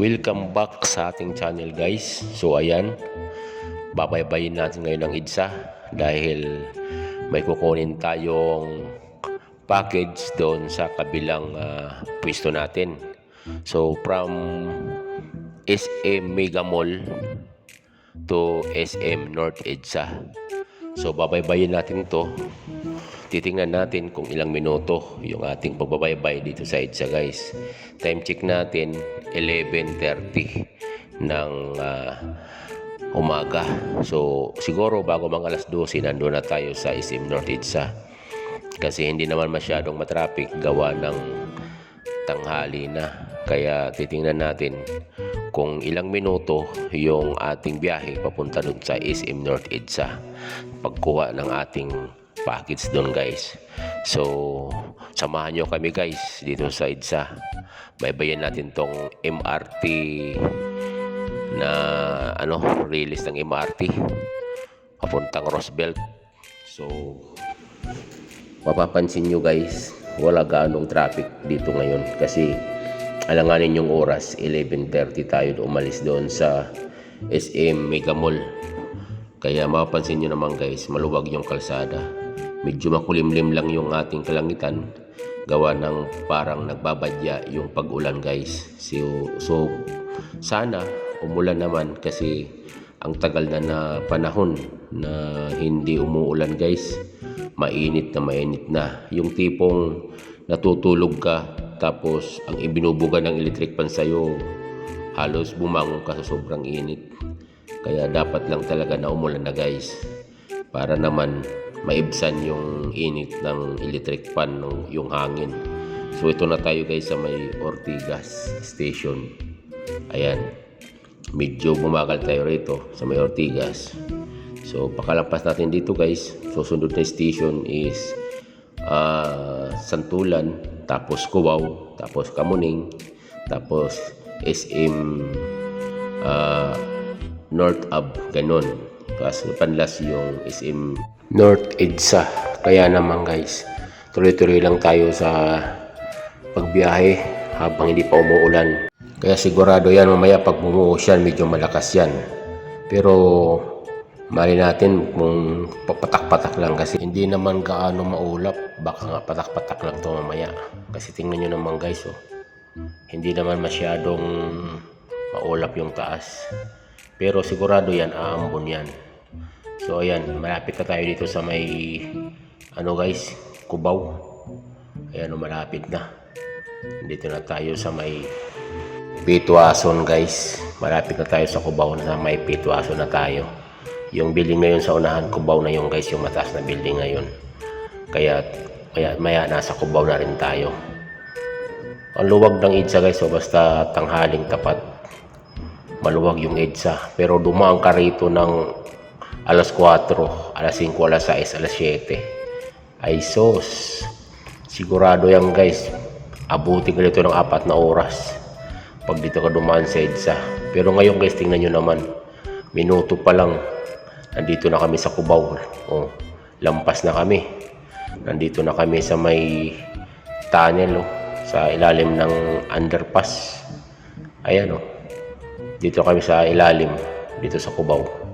Welcome back sa ating channel guys. So ayan, babaybayin natin ngayon ang EDSA dahil may kukunin tayong package doon sa kabilang ah, pwesto natin. So from SM Mega Mall to SM North EDSA. So babaybayin natin ito. Titingnan natin kung ilang minuto yung ating pagbabaybay dito sa EDSA guys. Time check natin 11.30 ng ah, umaga. So siguro bago mga alas 12 nandun na tayo sa SM North EDSA. Kasi hindi naman masyadong matraffic gawa ng tanghali na. Kaya titingnan natin kung ilang minuto yung ating biyahe papunta dun sa SM North EDSA. Pagkuha ng ating package doon guys. So, samahan nyo kami guys dito sa EDSA. Baybayan natin tong MRT na ano, release ng MRT papuntang Roosevelt. So, mapapansin nyo guys, wala ganong traffic dito ngayon kasi alanganin yung oras 11.30 tayo umalis doon sa SM Mega Mall kaya mapapansin nyo naman guys maluwag yung kalsada medyo makulimlim lang yung ating kalangitan. Gawa ng parang nagbabadya yung pag-ulan guys. So, so sana umulan naman kasi ang tagal na na panahon na hindi umuulan guys. Mainit na mainit na. Yung tipong natutulog ka tapos ang ibinubuga ng electric pan sa'yo halos bumangon ka sa sobrang init. Kaya dapat lang talaga na umulan na guys. Para naman maibsan yung init ng electric pan ng yung hangin. So ito na tayo guys sa may Ortigas station. Ayan. Medyo bumagal tayo rito sa may Ortigas. So pakalampas natin dito guys. Susunod na station is ah, Santulan tapos Cubao tapos Kamuning tapos SM ah, North Ab ganon tapos panlas yung SM North EDSA. Kaya naman guys tuloy-tuloy lang tayo sa pagbiyahe habang hindi pa umuulan. Kaya sigurado yan mamaya pag bumuhos yan medyo malakas yan. Pero mali natin kung papatak-patak lang kasi hindi naman gaano maulap. Baka nga patak-patak lang to mamaya. Kasi tingnan nyo naman guys oh. Hindi naman masyadong maulap yung taas. Pero sigurado yan aambon yan so ayan malapit na tayo dito sa may ano guys kubaw ayan oh, malapit na. Dito na tayo sa may Pituason guys. Malapit na tayo sa kubaw na may Pituason na tayo. Yung building ngayon sa unahan kubaw na yung guys yung mataas na building ngayon. Kaya maya, maya nasa kubaw na rin tayo. Ang luwag ng EDSA guys, so basta tanghaling tapat. Maluwag yung EDSA. Pero dumaan ka rito ng alas 4, alas 5, alas 6, alas 7. Ay sos. Sigurado yan guys. Abuti ka dito ng apat na oras. Pag dito ka dumaan sa EDSA. Pero ngayon guys, tingnan nyo naman. Minuto pa lang. Nandito na kami sa Cubao. Oh, lampas na kami. Nandito na kami sa may tunnel. Oh sa ilalim ng underpass. Ayan oh. Dito kami sa ilalim, dito sa Cubao.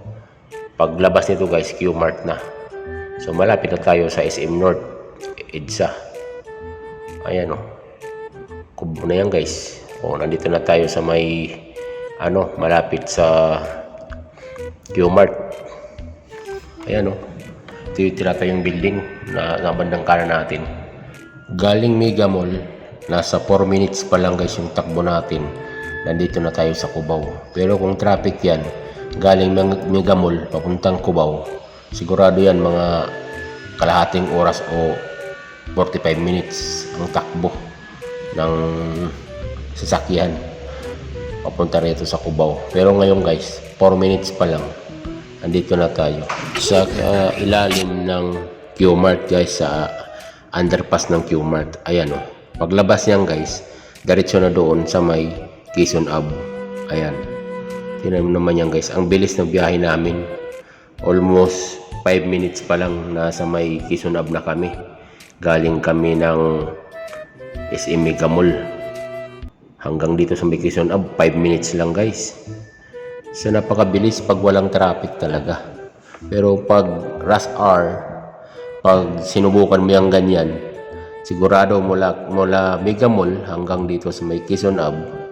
Paglabas nito guys, Q-Mart na. So malapit na tayo sa SM North, EDSA. Ayan oh. Kubo na yan guys. O, nandito na tayo sa may ano, malapit sa Q-Mart. Ayan oh. Ito yung tinatayong building na, na bandang kanan natin. Galing Mega Mall, nasa 4 minutes pa lang guys yung takbo natin nandito na tayo sa Cubao pero kung traffic yan galing Meg- Mega Mall papuntang Cubao. Sigurado yan mga kalahating oras o 45 minutes ang takbo ng sasakyan papunta rito sa Cubao. Pero ngayon guys 4 minutes pa lang. Nandito na tayo sa uh, ilalim ng Q-Mart guys sa underpass ng Q-Mart. Ayan o Paglabas niyan guys, diretso na doon sa may Quezon Ave. Ayan. Tingnan mo naman yan guys. Ang bilis ng biyahe namin. Almost 5 minutes pa lang nasa may Ave na kami. Galing kami ng SM Mega Mall. Hanggang dito sa may Ave, 5 minutes lang guys. So napakabilis pag walang traffic talaga. Pero pag rush hour, pag sinubukan mo yung ganyan, sigurado mula, mula Mega Mall hanggang dito sa may Ave,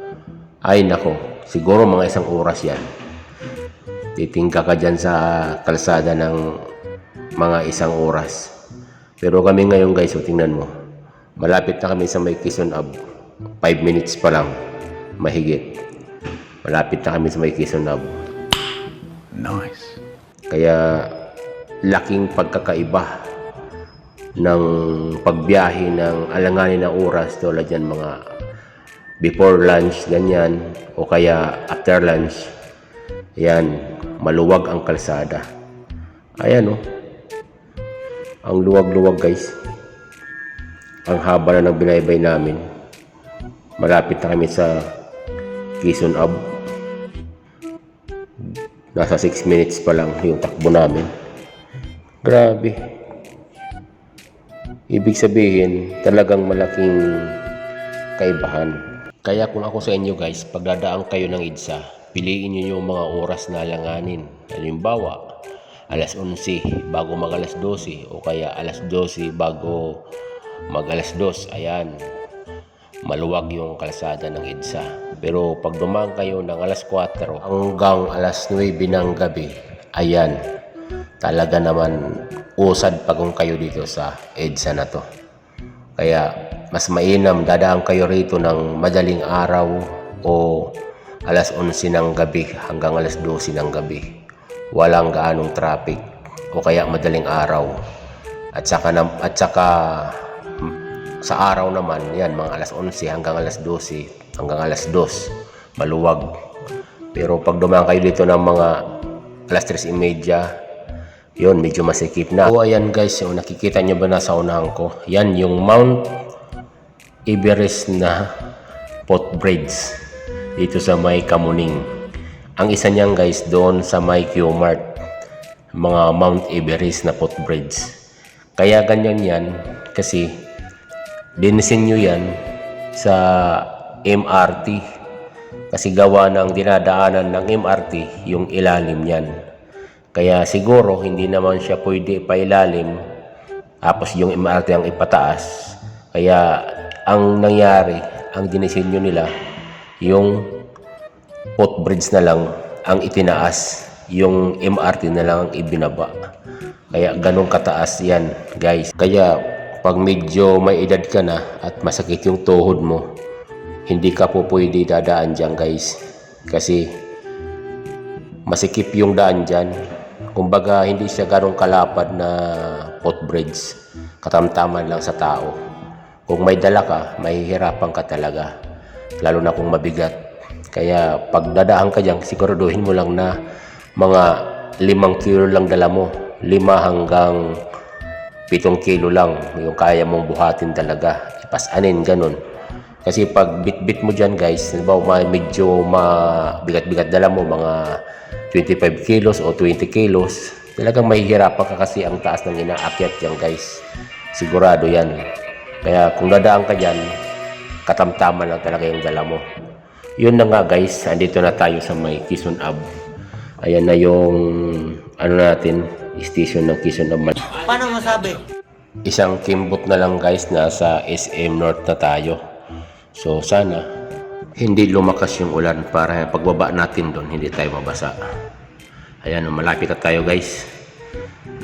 ay nako, siguro mga isang oras yan. Titingka ka dyan sa kalsada ng mga isang oras. Pero kami ngayon guys, so tingnan mo, malapit na kami sa may Quezon Ave. 5 minutes pa lang, mahigit. Malapit na kami sa may Quezon Ave. Nice. Kaya laking pagkakaiba ng pagbiyahe ng alanganin ng oras tulad yan mga before lunch ganyan o kaya after lunch yan maluwag ang kalsada ayan oh ang luwag-luwag guys ang haba na ng binaybay namin malapit na kami sa Quezon Ave Nasa 6 minutes pa lang yung takbo namin. Grabe. Ibig sabihin, talagang malaking kaibahan. Kaya kung ako sa inyo guys, pagdadaan kayo ng EDSA, piliin nyo yung mga oras na langanin. Halimbawa, alas 11 bago mag alas 12 o kaya alas 12 bago mag alas 2. Ayan, maluwag yung kalsada ng EDSA. Pero pag dumaan kayo ng alas 4 hanggang alas 9 ng gabi, ayan, talaga naman usad pagong kayo dito sa EDSA na to. Kaya mas mainam dadaan kayo rito ng madaling araw o alas 11 ng gabi hanggang alas 12 ng gabi. Walang gaanong traffic o kaya madaling araw. At saka, at saka sa araw naman, yan, mga alas 11 hanggang alas 12, hanggang alas 2, maluwag. Pero pag dumaan kayo dito ng mga alas 3.30, yun, medyo masikip na. O ayan guys, yung nakikita nyo ba na sa unahan ko? Yan, yung Mount Everest na footbridge dito sa may Kamuning. Ang isa niyan guys, doon sa may Q-Mart, mga Mount Everest na footbridge. Kaya ganyan yan kasi dinisenyo yan sa MRT kasi gawa ng dinadaanan ng MRT yung ilalim niyan. Kaya siguro hindi naman siya pwede pailalim tapos yung MRT ang ipataas. Kaya ang nangyari, ang dinisenyo nila yung footbridge na lang ang itinaas, yung MRT na lang ang ibinaba. Kaya ganun kataas yan, guys. Kaya pag medyo may edad ka na at masakit yung tuhod mo, hindi ka po pwede dadaan dyan, guys. Kasi masikip yung daan dyan. Kumbaga, hindi siya ganong kalapad na footbridge. Katamtaman lang sa tao. Kung may dala ka, mahihirapan ka talaga. Lalo na kung mabigat. Kaya pag dadaan ka dyan, siguraduhin mo lang na mga limang kilo lang dala mo. Lima hanggang pitong kilo lang yung kaya mong buhatin talaga. Ipasanin, ganun. Kasi pag bit-bit mo dyan guys, halimbawa medyo mabigat-bigat dala mo, mga 25 kilos o 20 kilos, talagang mahihirapan ka kasi ang taas ng inaakyat yan guys. Sigurado yan. Kaya kung dadaan ka dyan, katamtaman lang talaga yung dala mo. Yun na nga guys, andito na tayo sa may Quezon Ave. Ayan na yung ano natin, station ng Quezon Ave. Paano masabi? Isang kimbot na lang guys, nasa SM North na tayo. So sana hindi lumakas yung ulan para pagbaba natin doon hindi tayo mabasa. Ayan, malapit na tayo guys.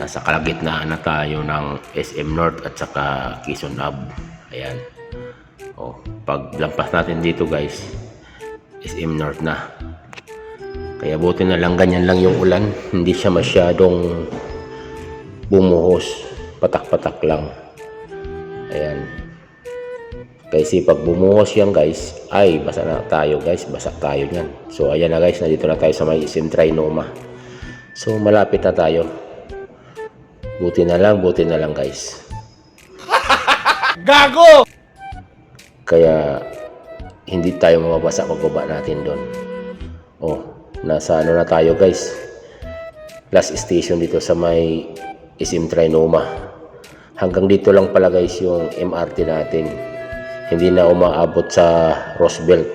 Nasa kalagitnaan na tayo ng SM North at saka Quezon Ave. Ayan. O, pag lampas natin dito guys, SM North na. Kaya buti na lang ganyan lang yung ulan. Hindi siya masyadong bumuhos. Patak-patak lang. Ayan. Kasi pag bumuhos yan guys, ay basa na tayo guys, basa tayo niyan. So ayan na guys, nandito na tayo sa may SM Trinoma. So malapit na tayo. Buti na lang, buti na lang guys. Gago! Kaya hindi tayo mababasa pagbaba natin doon. Oh, nasa ano na tayo guys. Last station dito sa may SM Trinoma. Hanggang dito lang pala guys yung MRT natin. hindi na umaabot sa Roosevelt.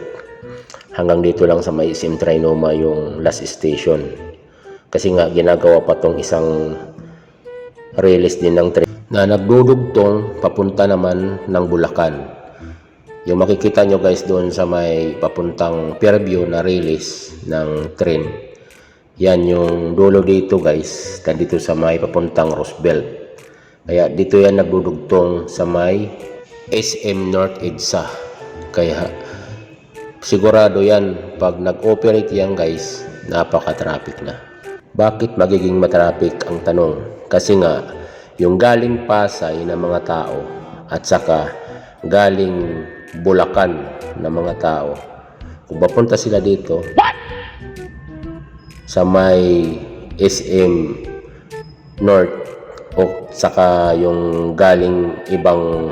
Hanggang dito lang sa may SM Trinoma yung last station. Kasi nga ginagawa pa tong isang release din ng train na nagdudugtong papunta naman ng Bulacan. Yung makikita nyo guys doon sa may papuntang Fairview na release ng train. Yan yung dulo dito guys, dito sa may papuntang Roosevelt. Kaya dito yan nagdudugtong sa may SM North EDSA. Kaya sigurado yan pag nag-operate yan guys, napaka-traffic na. Bakit magiging matraffic ang tanong? Kasi nga, yung galing Pasay ng mga tao at saka galing Bulacan ng mga tao, kung papunta sila dito, sa may SM North o saka yung galing ibang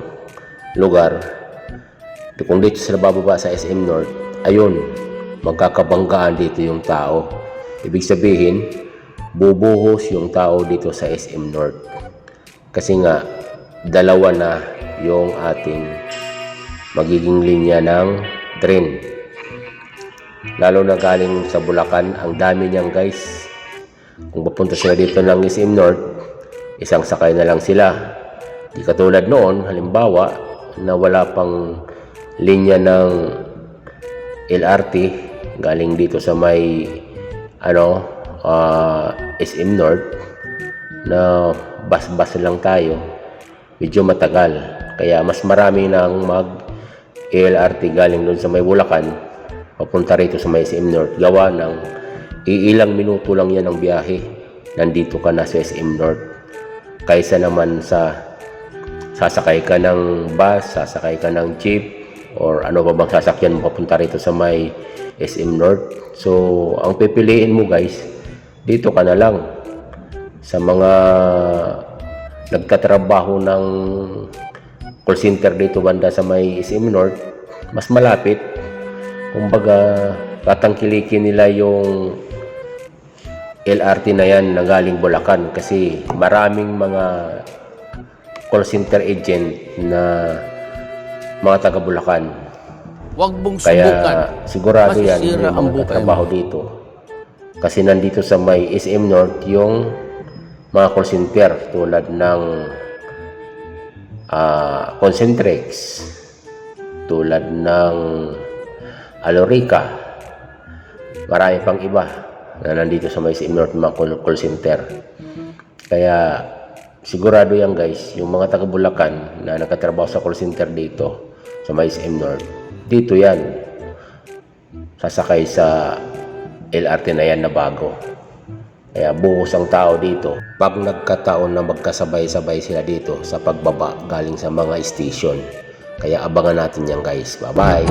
lugar kung dito sila bababa sa SM North ayun magkakabanggaan dito yung tao. Ibig sabihin bubuhos yung tao dito sa SM North. Kasi nga dalawa na yung ating magiging linya ng train lalo na galing sa Bulacan ang dami niyan guys. Kung papunta sila dito ng SM North isang sakay na lang sila. Di katulad noon halimbawa na wala pang linya ng LRT galing dito sa may ano ah, SM North na bus-bus lang tayo. Medyo matagal. Kaya mas marami nang mag LRT galing doon sa may Bulacan papunta rito sa may SM North. Gawa ng iilang minuto lang yan ang biyahe. Nandito ka na sa SM North. Kaysa naman sa sasakay ka ng bus, sasakay ka ng jeep or ano pa bang sasakyan mo papunta rito sa may SM North. So, ang pipiliin mo guys, dito ka na lang sa mga nagtatrabaho ng call center dito banda sa may SM North, mas malapit. Kumbaga, tatangkilikin nila yung LRT na yan na galing Bulacan kasi maraming mga call center agent na mga taga Bulacan. Huwag mong subukan. Kaya sigurado yan Masisira yung ang mga buhay trabaho dito. Kasi nandito sa may SM North yung mga call center tulad ng ah, Concentrex, tulad ng Alorica, marami pang iba na nandito sa may SM North mga call, center. Kaya sigurado yan guys, yung mga taga Bulacan na nagkatrabaho sa call center dito sa may SM North, dito yan sasakay sa LRT na yan na bago. Kaya buhos ang tao dito. Pag nagkataon na magkasabay-sabay sila dito sa pagbaba galing sa mga station. Kaya abangan natin yan guys. Bye-bye!